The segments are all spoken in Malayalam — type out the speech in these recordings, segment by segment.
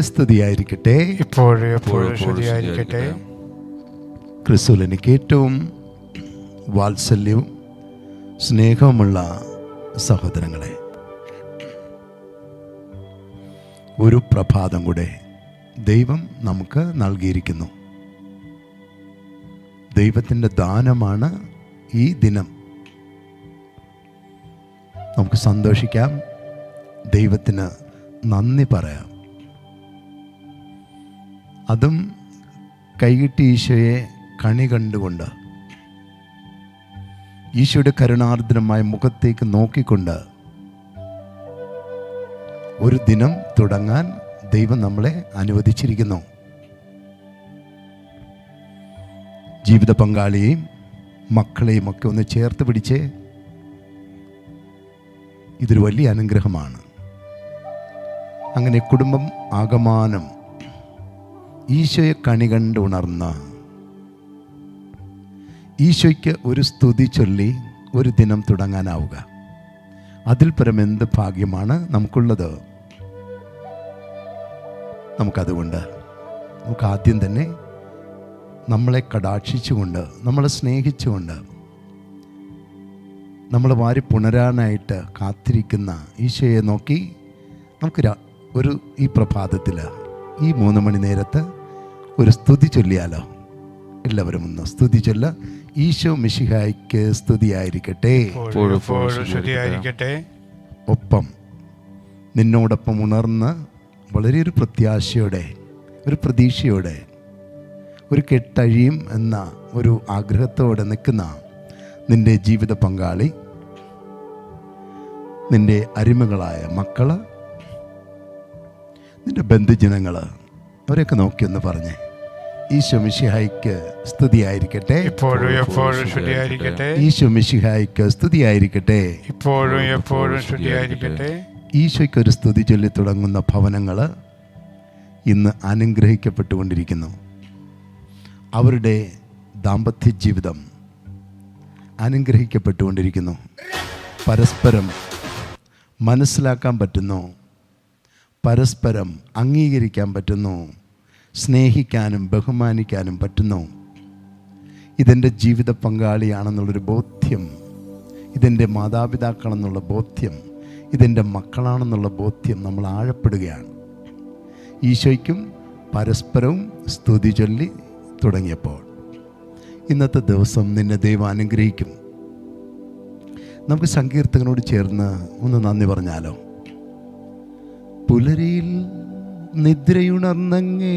സ്തുതിയായിരിക്കട്ടെ ഇപ്പോഴും എപ്പോഴും എപ്പോഴും ശരിയായിരിക്കട്ടെ ക്രിസ്തുവിൽ എനിക്ക് ഏറ്റവും വാത്സല്യവും സ്നേഹവുമുള്ള സഹോദരങ്ങളെ ഒരു പ്രഭാതം കൂടെ ദൈവം നമുക്ക് നൽകിയിരിക്കുന്നു. ദൈവത്തിന്റെ ദാനമാണ് ഈ ദിനം. നമുക്ക് സന്തോഷിക്കാം. ദൈവത്തിന് നന്ദി പറയാം. അതും കൈകിട്ടി ഈശോയെ കണി കണ്ടുകൊണ്ട് ഈശോയുടെ കരുണാർദ്രമായ മുഖത്തേക്ക് നോക്കിക്കൊണ്ട് ഒരു ദിനം തുടങ്ങാൻ ദൈവം നമ്മളെ അനുവദിച്ചിരിക്കുന്നു. ജീവിത പങ്കാളിയെയും മക്കളെയും ഒക്കെ ഒന്ന് ചേർത്ത് പിടിച്ച് ഇതൊരു വലിയ അനുഗ്രഹമാണ്. അങ്ങനെ കുടുംബം ആകമാനം ഈശോയെ കണി കണ്ട് ഉണർന്ന. ഈശോയ്ക്ക് ഒരു സ്തുതി ചൊല്ലി ഒരു ദിനം തുടങ്ങാനാവുക. അതിൽ പരം എന്ത് ഭാഗ്യമാണ് നമുക്കുള്ളത്? നമുക്കതുകൊണ്ട് നമുക്ക് ആദ്യം തന്നെ നമ്മളെ കടാക്ഷിച്ചുകൊണ്ട് നമ്മളെ സ്നേഹിച്ചുകൊണ്ട് നമ്മൾ വാരി പുണരാനായിട്ട് കാത്തിരിക്കുന്ന ഈശോയെ നോക്കി നമുക്ക് ഒരു ഈ പ്രഭാതത്തിൽ ഈ മൂന്ന് മണി നേരത്ത് ഒരു സ്തുതി ചൊല്ലിയാലോ? എല്ലാവരും ഒന്ന് സ്തുതി ചൊല്ല. ഈശോ മിഷിഹായ്ക്ക് സ്തുതിയായിരിക്കട്ടെ. ഒപ്പം നിന്നോടൊപ്പം ഉണർന്ന് വളരെ ഒരു പ്രത്യാശയോടെ ഒരു പ്രതീക്ഷയോടെ ഒരു കെട്ടഴിയും എന്ന ഒരു ആഗ്രഹത്തോടെ നിൽക്കുന്ന നിന്റെ ജീവിത പങ്കാളി നിന്റെ അരിമകളായ മക്കൾ നിന്റെ ബന്ധുജനങ്ങൾ അവരെയൊക്കെ നോക്കിയൊന്ന് പറഞ്ഞേ. ഈശോ മിശിഹായിക്ക് സ്തുതിയായിരിക്കട്ടെ. ഇപ്പോഴും എപ്പോഴും ശരിയായിരിക്കട്ടെ ഈശോ മിശിഹായിക്ക് സ്തുതിയായിരിക്കട്ടെ. ഇപ്പോഴും എപ്പോഴും ശരിയായിരിക്കട്ടെ ഈശോയ്ക്ക് ഒരു സ്തുതി ചൊല്ലി തുടങ്ങുന്ന ഭവനങ്ങൾ ഇന്ന് അനുഗ്രഹിക്കപ്പെട്ടുകൊണ്ടിരിക്കുന്നു. അവരുടെ ദാമ്പത്യ ജീവിതം അനുഗ്രഹിക്കപ്പെട്ടുകൊണ്ടിരിക്കുന്നു. പരസ്പരം മനസ്സിലാക്കാൻ പറ്റുന്നു. പരസ്പരം അംഗീകരിക്കാൻ പറ്റുന്നു. സ്നേഹിക്കാനും ബഹുമാനിക്കാനും പറ്റുന്നു ഇതെന്റെ ജീവിത പങ്കാളിയാണെന്നുള്ളൊരു ബോധ്യം. ഇതെന്റെ മാതാപിതാക്കളെന്നുള്ള ബോധ്യം. ഇതെന്റെ മക്കളാണെന്നുള്ള ബോധ്യം നമ്മൾ ആഴപ്പെടുകയാണ്. ഈശോയ്ക്കും പരസ്പരവും സ്തുതി ചൊല്ലി തുടങ്ങിയപ്പോൾ. ഇന്നത്തെ ദിവസം നിന്നെ ദൈവം അനുഗ്രഹിക്കും. നമുക്ക് സങ്കീർത്തകനോട് ചേർന്ന് ഒന്ന് നന്ദി പറഞ്ഞാലോ? പുലരിയിൽ നിദ്രയുണർന്നങ്ങേ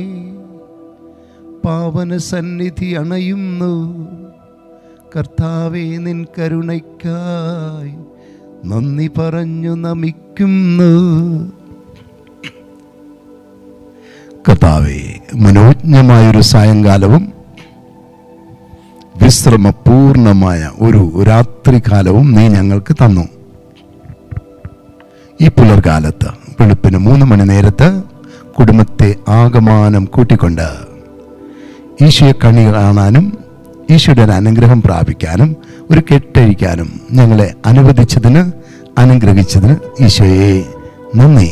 പാവന സന്നിധി അണയുന്നു. കർത്താവെ നിൻ കരുണയ്ക്കായി നന്ദി പറഞ്ഞു നമിക്കുന്നു. കർത്താവെ മനോജ്ഞമായൊരു സായങ്കാലവും വിശ്രമപൂർണമായ ഒരു രാത്രികാലവും നീ ഞങ്ങൾക്ക് തന്നു. ഈ പുലർകാലത്ത് വെളുപ്പിന് മൂന്ന് മണി നേരത്ത് കുടുംബത്തെ ആകമാനം കൂട്ടിക്കൊണ്ട് ഈശോയെ കണി കാണാനും ഈശോയുടെ അനുഗ്രഹം പ്രാപിക്കാനും ഒരു കെട്ടഴിക്കാനും ഞങ്ങളെ അനുവദിച്ചതിന് അനുഗ്രഹിച്ചതിന് ഈശോയെ നന്ദി.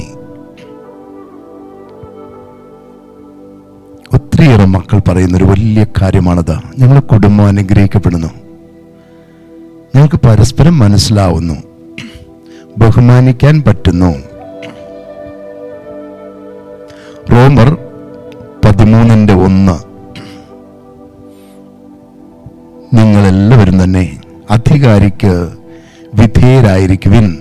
ഒത്തിരിയേറെ മക്കൾ പറയുന്ന ഒരു വലിയ കാര്യമാണത്. ഞങ്ങളുടെ കുടുംബം അനുഗ്രഹിക്കപ്പെടുന്നു. ഞങ്ങൾക്ക് പരസ്പരം മനസ്സിലാവുന്നു. ബഹുമാനിക്കാൻ പറ്റുന്നു. റോമർ പതിമൂന്നിന്റെ ഒന്ന്. നിങ്ങളെല്ലാവരും തന്നെ അധികാരിക്ക് വിധേയരായിരിക്കുവിൻ.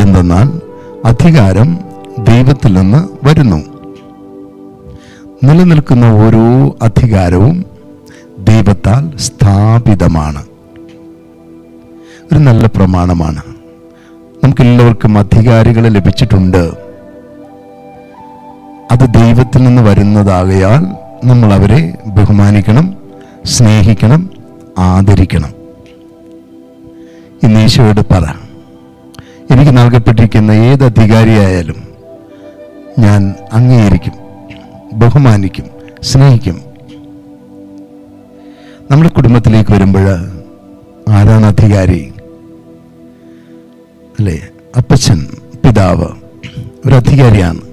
എന്തെന്നാൽ അധികാരം ദൈവത്തിൽ നിന്ന് വരുന്നു. നിലനിൽക്കുന്ന ഓരോ അധികാരവും ദൈവത്താൽ സ്ഥാപിതമാണ്. ഒരു നല്ല പ്രമാണമാണ്. നമുക്കെല്ലാവർക്കും അധികാരികളെ ലഭിച്ചിട്ടുണ്ട്. അത് ദൈവത്തിൽ നിന്ന് വരുന്നതാകയാൽ നമ്മൾ അവരെ ബഹുമാനിക്കണം സ്നേഹിക്കണം ആദരിക്കണം. ഇന്ന് ഈശോയോട് പറ എനിക്ക് നൽകപ്പെട്ടിരിക്കുന്ന ഏത് അധികാരിയായാലും ഞാൻ അംഗീകരിക്കും ബഹുമാനിക്കും സ്നേഹിക്കും. നമ്മുടെ കുടുംബത്തിലേക്ക് വരുമ്പോൾ ആരാണ് അധികാരി? അല്ലേ? അപ്പച്ചൻ പിതാവ് ഒരു അധികാരിയാണ്.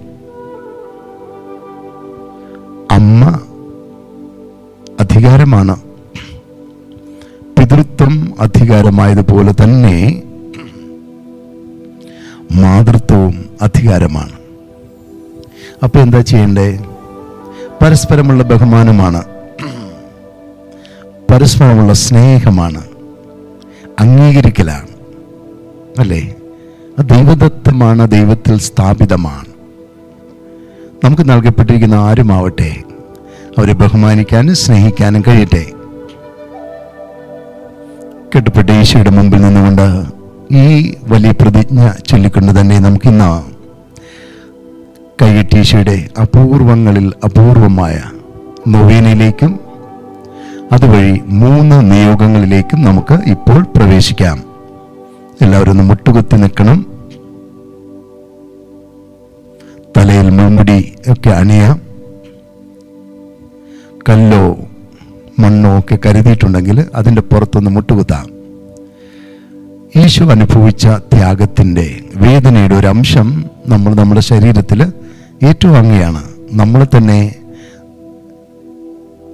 അമ്മ അധികാരമാണ്. പിതൃത്വം അധികാരമായതുപോലെ തന്നെ മാതൃത്വവും അധികാരമാണ്. അപ്പൊ എന്താ ചെയ്യണ്ടേ? പരസ്പരമുള്ള ബഹുമാനമാണ്. പരസ്പരമുള്ള സ്നേഹമാണ്. അംഗീകരിക്കലാണ്. അല്ലേ? ദൈവദത്തമാണ് ദൈവത്തിൽ സ്ഥാപിതമാണ്. നമുക്ക് നൽകപ്പെട്ടിരിക്കുന്ന ആരുമാവട്ടെ അവരെ ബഹുമാനിക്കാനും സ്നേഹിക്കാനും കഴിയട്ടെ. കെട്ടപ്പെട്ട ഈശോയുടെ മുമ്പിൽ നിന്നുകൊണ്ട് ഈ വലിയ പ്രതിജ്ഞ ചൊല്ലിക്കൊണ്ട് തന്നെ നമുക്കിന്ന് കൈകെട്ടി ഈശോയുടെ അപൂർവങ്ങളിൽ അപൂർവമായ നൊവേനയിലേക്കും അതുവഴി മൂന്ന് നിയോഗങ്ങളിലേക്കും നമുക്ക് ഇപ്പോൾ പ്രവേശിക്കാം. എല്ലാവരും ഒന്ന് മുട്ടുകുത്തി നിൽക്കണം. ഒക്കെ അണിയാം കല്ലോ മണ്ണോ ഒക്കെ കരുതിയിട്ടുണ്ടെങ്കിൽ അതിന്റെ പുറത്തൊന്ന് മുട്ടുകുത്താം. ഈശോ അനുഭവിച്ച ത്യാഗത്തിന്റെ വേദനയുടെ ഒരു അംശം നമ്മൾ നമ്മുടെ ശരീരത്തിൽ ഏറ്റുവാങ്ങുകയാണ്. നമ്മൾ തന്നെ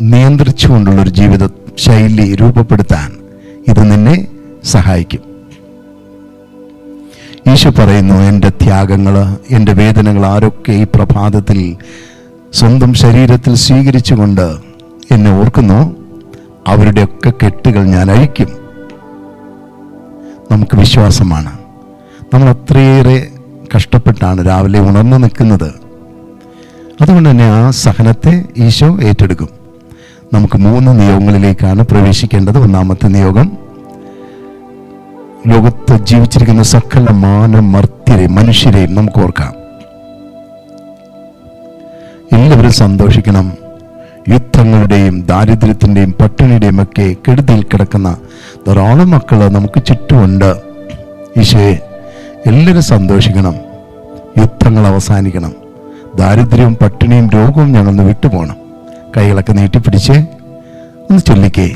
നിയന്ത്രിച്ചുകൊണ്ടുള്ളൊരു ജീവിത ശൈലി രൂപപ്പെടുത്താൻ ഇത് നിന്നെ സഹായിക്കും. ഈശോ പറയുന്നു എന്റെ ത്യാഗങ്ങൾ എന്റെ വേദനകൾ ആരൊക്കെ ഈ പ്രഭാതത്തിൽ സ്വന്തം ശരീരത്തിൽ സ്വീകരിച്ചുകൊണ്ട് എന്നെ ഓർക്കുന്നു അവരുടെയൊക്കെ കെട്ടുകൾ ഞാൻ അഴിക്കും. നമുക്ക് വിശ്വാസമാണ്. നമ്മൾ അത്രയേറെ കഷ്ടപ്പെട്ടാണ് രാവിലെ ഉണർന്നു നിൽക്കുന്നത്. അതുകൊണ്ട് തന്നെ ആ സഹനത്തെ ഈശോ ഏറ്റെടുക്കും. നമുക്ക് മൂന്ന് നിയോഗങ്ങളിലേക്കാണ് പ്രവേശിക്കേണ്ടത്. ഒന്നാമത്തെ നിയോഗം ലോകത്ത് ജീവിച്ചിരിക്കുന്ന സകല മർത്തിരെ മനുഷ്യരെയും നമുക്ക് ഓർക്കാം. എല്ലാവരും സന്തോഷിക്കണം. യുദ്ധങ്ങളുടെയും ദാരിദ്ര്യത്തിന്റെയും പട്ടിണിയുടെയും ഒക്കെ കെടുതിയിൽ കിടക്കുന്ന ധാരാളം മക്കൾ നമുക്ക് ചുറ്റുമുണ്ട്. ഈശോയെ എല്ലാവരും സന്തോഷിക്കണം. യുദ്ധങ്ങൾ അവസാനിക്കണം. ദാരിദ്ര്യവും പട്ടിണിയും രോഗവും ഞങ്ങളൊന്ന് വിട്ടുപോകണം. കൈകളൊക്കെ നീട്ടിപ്പിടിച്ച് ഒന്ന് ചൊല്ലിക്കേ.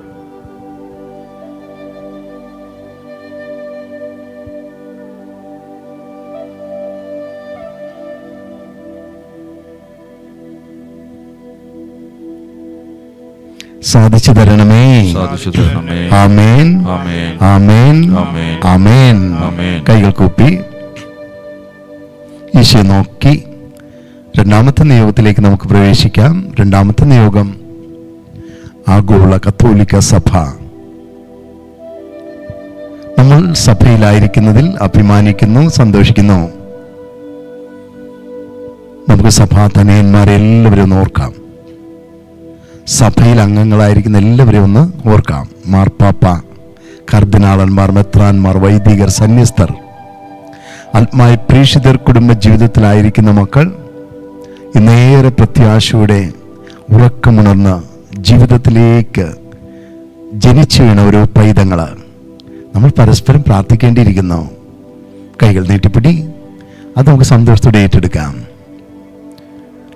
സാധിച്ചു തരണമേ. സാധിച്ചു തരണമേ. ആമേൻ. ആമേൻ. ആമേൻ. ആമേൻ. ആമേൻ. ആമേൻ. കൈകൾ കൂപ്പി. ഈശോ നോക്കി രണ്ടാമത്തെ നിയോഗത്തിലേക്ക് നമുക്ക് പ്രവേശിക്കാം. രണ്ടാമത്തെ നിയോഗം ആഗോള കത്തോലിക്ക സഭ. നമ്മൾ സഭയിലായിരിക്കുന്നതിൽ അഭിമാനിക്കുന്നു സന്തോഷിക്കുന്നു. നമുക്ക് സഭാ തനയന്മാരെ എല്ലാവരും ഓർക്കാം. സഭയിൽ അംഗങ്ങളായിരിക്കുന്ന എല്ലാവരെയും ഒന്ന് ഓർക്കാം. മാർപ്പാപ്പ കർദിനാളന്മാർ മെത്രാന്മാർ വൈദികർ സന്യസ്തർ. ആത്മായ പ്രേക്ഷിതർ കുടുംബ ജീവിതത്തിലായിരിക്കുന്ന മക്കൾ ഇന്നേറെ പ്രത്യാശയുടെ ഉറക്കമുണർന്ന് ജീവിതത്തിലേക്ക് ജനിച്ചു വീണ ഒരു പൈതങ്ങൾ നമ്മൾ പരസ്പരം പ്രാർത്ഥിക്കേണ്ടിയിരിക്കുന്നു. കൈകൾ നീട്ടിപ്പിടി അത് നമുക്ക് സന്തോഷത്തോടെ ഏറ്റെടുക്കാം.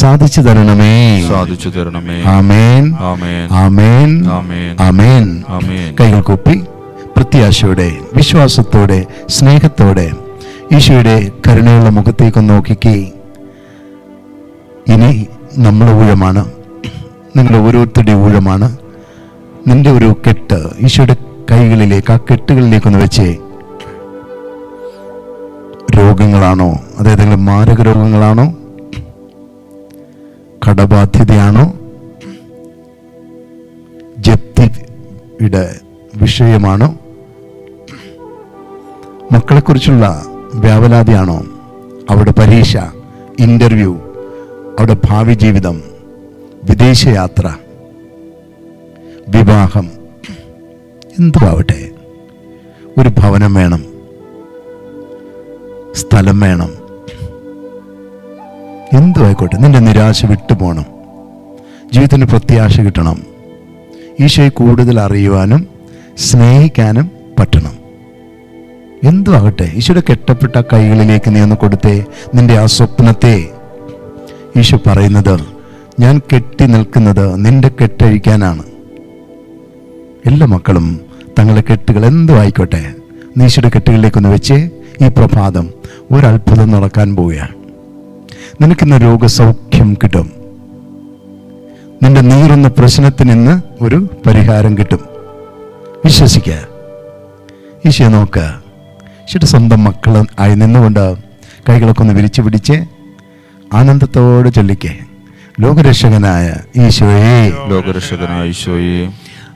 സാധിച്ചു തരണമേ. സാധിച്ചു തരണമേ. ആമേൻ. ആമേൻ. ആമേൻ. ആമേൻ. ആമേൻ. കൈകൾ കൂപ്പി പ്രത്യാശയോടെ വിശ്വാസത്തോടെ സ്നേഹത്തോടെ ഈശോയുടെ കരുണയുള്ള മുഖത്തേക്ക് നോക്കിക്കേ. ഇനി നമ്മൾ ഊഴമാണ്. നിങ്ങളുടെ ഓരോരുത്തരുടെ ഊഴമാണ്. നിന്റെ ഒരു കെട്ട് ഈശോയുടെ കൈകളിലേക്ക് ആ കെട്ടുകളിലേക്കൊന്ന് വെച്ചേ രോഗങ്ങളാണോ അതേതെങ്കിലും മാരക രോഗങ്ങളാണോ കടബാധ്യതയാണോ? ജപ്തിയുടെ വിഷയമാണോ? മക്കളെക്കുറിച്ചുള്ള വ്യാപലാതിയാണോ അവിടെ പരീക്ഷ ഇന്റർവ്യൂ അവിടെ ഭാവി ജീവിതം വിദേശയാത്ര വിവാഹം എന്തുമാവട്ടെ? ഒരു ഭവനം വേണം സ്ഥലം വേണം എന്തു ആയിക്കോട്ടെ നിന്റെ നിരാശ വിട്ടുപോകണം ജീവിതത്തിന് പ്രത്യാശ കിട്ടണം. ഈശോയെ കൂടുതൽ അറിയുവാനും സ്നേഹിക്കാനും പറ്റണം. എന്തു ആകട്ടെ ഈശോയുടെ കെട്ടപ്പെട്ട കൈകളിലേക്ക് നീ ഒന്ന് കൊടുത്തേ. നിന്റെ ആ സ്വപ്നത്തെ. ഈശോ പറയുന്നത് ഞാൻ കെട്ടി നിൽക്കുന്നത് നിന്റെ കെട്ടഴിക്കാനാണ്. എല്ലാ മക്കളും തങ്ങളുടെ കെട്ടുകൾ എന്തു ആയിക്കോട്ടെ നീശയുടെ കെട്ടുകളിലേക്കൊന്ന് വെച്ച്. ഈ പ്രഭാതം ഒരത്ഭുതം നടക്കാൻ പോവുകയാണ്. നിനക്കിന്ന് രോഗസൗഖ്യം കിട്ടും. നിന്റെ നീറുന്ന പ്രശ്നത്തിന് ഇന്ന് ഒരു പരിഹാരം കിട്ടും. വിശ്വസിക്കുക ഈശോ നോക്കുക ഈശോയുടെ സ്വന്തം മക്കൾ ആയി നിന്നുകൊണ്ട് കൈകളൊക്കെ ഒന്ന് വിരിച്ചു പിടിച്ച് ആനന്ദത്തോടെ ചൊല്ലിക്കേ. ലോകരക്ഷകനായ ഈശോയെ. ലോകരക്ഷകനായ ഈശോയെ.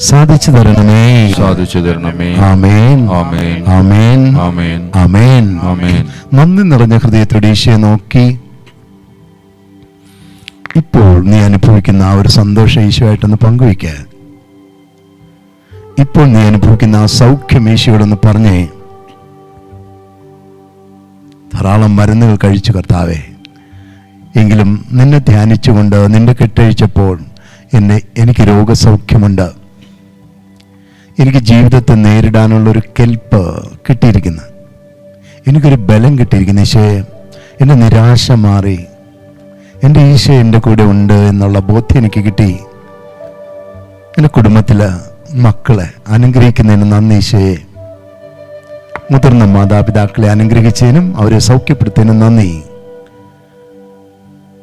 സാധിച്ചു തരണമേ. സാധിച്ചു തരണമേ. ആമേൻ. ആമേൻ. ആമേൻ. ആമേൻ. ആമേൻ. ആമേൻ. നന്ദി നിറഞ്ഞ ഹൃദയത്തോടെ ഈശോയെ നോക്കി. ഇപ്പോൾ നീ അനുഭവിക്കുന്ന ആ ഒരു സന്തോഷം ഈശോയായിട്ടൊന്ന് പങ്കുവയ്ക്കുക ഇപ്പോൾ നീ അനുഭവിക്കുന്ന ആ സൗഖ്യം ഈശോയോടൊന്ന് പറഞ്ഞേ. ധാരാളം മരുന്നുകൾ കഴിച്ചു കർത്താവേ. എങ്കിലും നിന്നെ ധ്യാനിച്ചുകൊണ്ട് നിന്റെ കെട്ടഴിച്ചപ്പോൾ എന്നെ എനിക്ക് രോഗസൗഖ്യമുണ്ട്. എനിക്ക് ജീവിതത്തെ നേരിടാനുള്ള ഒരു കെൽപ്പ് കിട്ടിയിരിക്കുന്നു. എനിക്കൊരു ബലം കിട്ടിയിരിക്കുന്നു ഈശോയെ. എന്റെ നിരാശ മാറി. എന്റെ ഈശോ എന്റെ കൂടെ ഉണ്ട് എന്നുള്ള ബോധ്യം എനിക്ക് കിട്ടി. എന്റെ കുടുംബത്തിലെ മക്കളെ അനുഗ്രഹിക്കുന്നതിന് നന്ദി ഈശോയെ. മുതിർന്ന മാതാപിതാക്കളെ അനുഗ്രഹിച്ചതിനും അവരെ സൗഖ്യപ്പെടുത്തിയതിനും നന്ദി.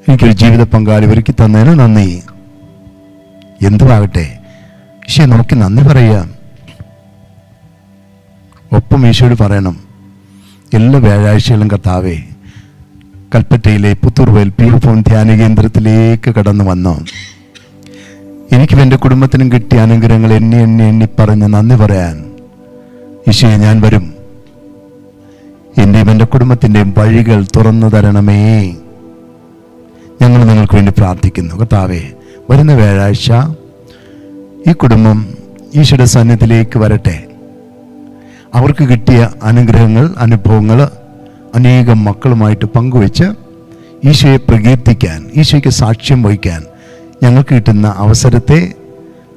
എനിക്കൊരു ജീവിത പങ്കാളി ഒരുക്കി തന്നതിന് നന്ദി. എന്തുവാകട്ടെ? ഈശോ നമുക്ക് നന്ദി പറയാം. ഒപ്പം ഈശോയോട് പറയണം. എല്ലാ വ്യാഴാഴ്ചകളും കർത്താവേ കൽപ്പറ്റയിലെ പുത്തൂർ വയൽ പി ഫോൺ ധ്യാന കേന്ദ്രത്തിലേക്ക് കടന്നു വന്നു. എനിക്കും എന്റെ കുടുംബത്തിനും കിട്ടിയ അനുഗ്രഹങ്ങൾ എണ്ണി എണ്ണി എണ്ണി പറഞ്ഞ് നന്ദി പറയാൻ. ഈശോയെ ഞാൻ വരും. എന്റെയും എന്റെ കുടുംബത്തിന്റെയും വഴികൾ തുറന്നു തരണമേ. ഞങ്ങൾ നിങ്ങൾക്ക് വേണ്ടി പ്രാർത്ഥിക്കുന്നു. കർത്താവേ വരുന്ന വ്യാഴാഴ്ച ഈ കുടുംബം ഈശോയുടെ സന്നിധിയിലേക്ക് വരട്ടെ. അവർക്ക് കിട്ടിയ അനുഗ്രഹങ്ങൾ അനുഭവങ്ങൾ അനേകം മക്കളുമായിട്ട് പങ്കുവെച്ച് ഈശോയെ പ്രകീർത്തിക്കാൻ ഈശോയ്ക്ക് സാക്ഷ്യം വഹിക്കാൻ ഞങ്ങൾക്ക് കിട്ടുന്ന അവസരത്തെ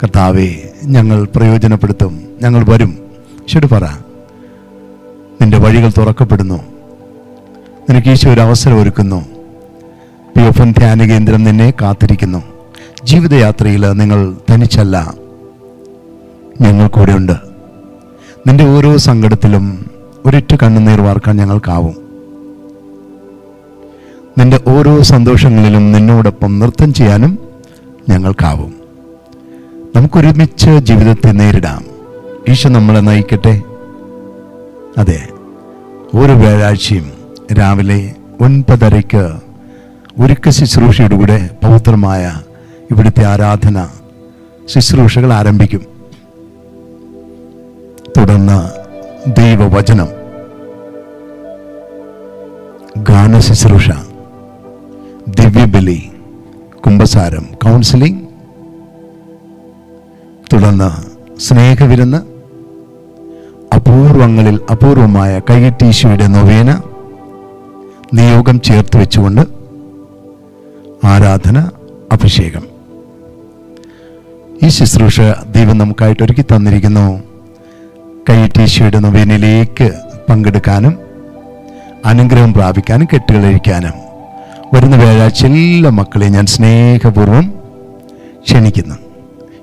കർത്താവെ ഞങ്ങൾ പ്രയോജനപ്പെടുത്തും. ഞങ്ങൾ വരും. ഈശോട് പറ നിന്റെ വഴികൾ തുറക്കപ്പെടുന്നു. നിനക്ക് ഈശോ ഒരു അവസരം ഒരുക്കുന്നു. പി എഫ് എൻ ധ്യാന കേന്ദ്രം നിന്നെ കാത്തിരിക്കുന്നു. ജീവിതയാത്രയിൽ നിങ്ങൾ തനിച്ചല്ല. ഞങ്ങൾ കൂടെയുണ്ട് നിന്റെ ഓരോ സങ്കടത്തിലും ഒരിറ്റ കണ്ണുനീർ വാർക്കാൻ ഞങ്ങൾക്കാവും. നിന്റെ ഓരോ സന്തോഷങ്ങളിലും നിന്നോടൊപ്പം നൃത്തം ചെയ്യാനും ഞങ്ങൾക്കാവും. നമുക്കൊരുമിച്ച് ജീവിതത്തെ നേരിടാം. ഈശോ നമ്മളെ നയിക്കട്ടെ? അതെ. ഓരോ വ്യാഴാഴ്ചയും രാവിലെ ഒൻപതരയ്ക്ക് ഒരുക്ക ശുശ്രൂഷയുടെ കൂടെ പവിത്രമായ ഇവിടുത്തെ ആരാധന ശുശ്രൂഷകൾ ആരംഭിക്കും. തുടർന്ന് ദൈവവചനം. ഗാന ശുശ്രൂഷ ദിവ്യബലി കുംഭസാരം കൗൺസിലിംഗ് തുടർന്ന് സ്നേഹവിരുന്ന് അപൂർവങ്ങളിൽ അപൂർവമായ കൈകെട്ടീശോയുടെ നൊവേന നിയോഗം ചേർത്ത് വെച്ചുകൊണ്ട് ആരാധന അഭിഷേകം. ഈ ശുശ്രൂഷ ദൈവം നമുക്കായിട്ട് ഒരുക്കി തന്നിരിക്കുന്നു. കൈറ്റീശോയുടെ നൊവേനിലേക്ക് പങ്കെടുക്കാനും അനുഗ്രഹം പ്രാപിക്കാനും കെട്ടുകളഴിക്കാനും വരുന്ന വ്യാഴാഴ്ച എല്ലാ മക്കളെയും ഞാൻ സ്നേഹപൂർവം ക്ഷണിക്കുന്നു.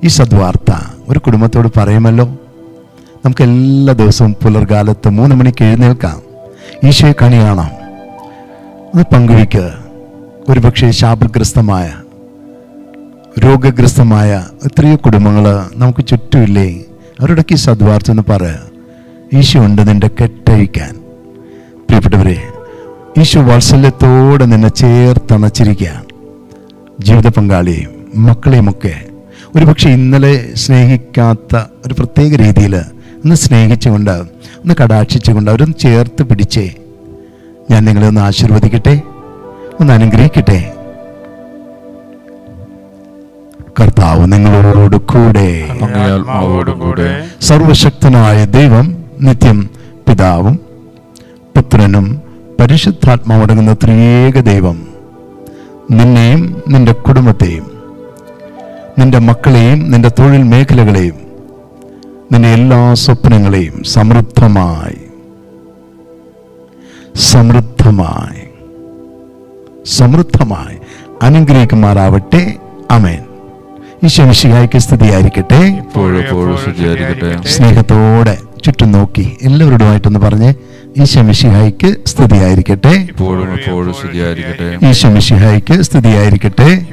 ഈ സദ്വാർത്ത ഒരു കുടുംബത്തോട് പറയുമല്ലോ നമുക്ക് എല്ലാ ദിവസവും പുലർകാലത്ത് മൂന്ന് മണിക്ക് എഴുന്നേൽക്കാം. ഈശോയെ കണി കാണാം അത് പങ്കുവയ്ക്കുക ഒരുപക്ഷെ ശാപഗ്രസ്തമായ രോഗഗ്രസ്തമായ എത്രയോ കുടുംബങ്ങൾ നമുക്ക് ചുറ്റുമില്ലേ അവരോടൊക്കെ ഈ സദ്വാർത്ത എന്ന് പറയാം ഈശോ ഉണ്ട് നിന്റെ കെട്ടഴിക്കാൻ. പ്രിയപ്പെട്ടവരെ ഈശോ വാത്സല്യത്തോടെ നിന്നെ ചേർത്തണച്ചിരിക്കുകയാണ് ജീവിത പങ്കാളിയെയും മക്കളെയുമൊക്കെ ഒരുപക്ഷെ ഇന്നലെ സ്നേഹിക്കാത്ത ഒരു പ്രത്യേക രീതിയിൽ ഒന്ന് സ്നേഹിച്ചുകൊണ്ട് ഒന്ന് കടാക്ഷിച്ചുകൊണ്ട് അവരൊന്ന് ചേർത്ത് പിടിച്ചേ. ഞാൻ നിങ്ങളെ ഒന്ന് ആശീർവദിക്കട്ടെ ഒന്ന് അനുഗ്രഹിക്കട്ടെ. നിങ്ങളോട് കൂടെ സർവശക്തനായ ദൈവം നിത്യം പിതാവും പുത്രനും പരിശുദ്ധാത്മാവടങ്ങുന്ന ത്രിയേക ദൈവം. നിന്നെയും നിന്റെ കുടുംബത്തെയും നിന്റെ മക്കളെയും നിന്റെ തൊഴിൽ മേഖലകളെയും നിന്റെ എല്ലാ സ്വപ്നങ്ങളെയും സമൃദ്ധമായി. സമൃദ്ധമായി. സമൃദ്ധമായി. അനുഗ്രഹിക്കുമാറാവട്ടെ. അമേൻ ഈശോമിശിഹായ്ക്ക് സ്തുതിയായിരിക്കട്ടെ. സ്നേഹത്തോടെ ചുറ്റും നോക്കി എല്ലാവരോടുമായിട്ടൊന്ന് പറഞ്ഞ് ഈശോമിശിഹായ്ക്ക് സ്തുതിയായിരിക്കട്ടെ. ഈശോമിശിഹായ്ക്ക് സ്തുതിയായിരിക്കട്ടെ.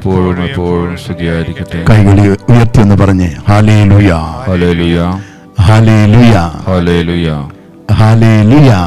കൈകളി ഉയർത്തി എന്ന് പറഞ്ഞ് ഹാലേ ലുയാ ഹാലേ ലുയാ ഹാലേ ലുയാ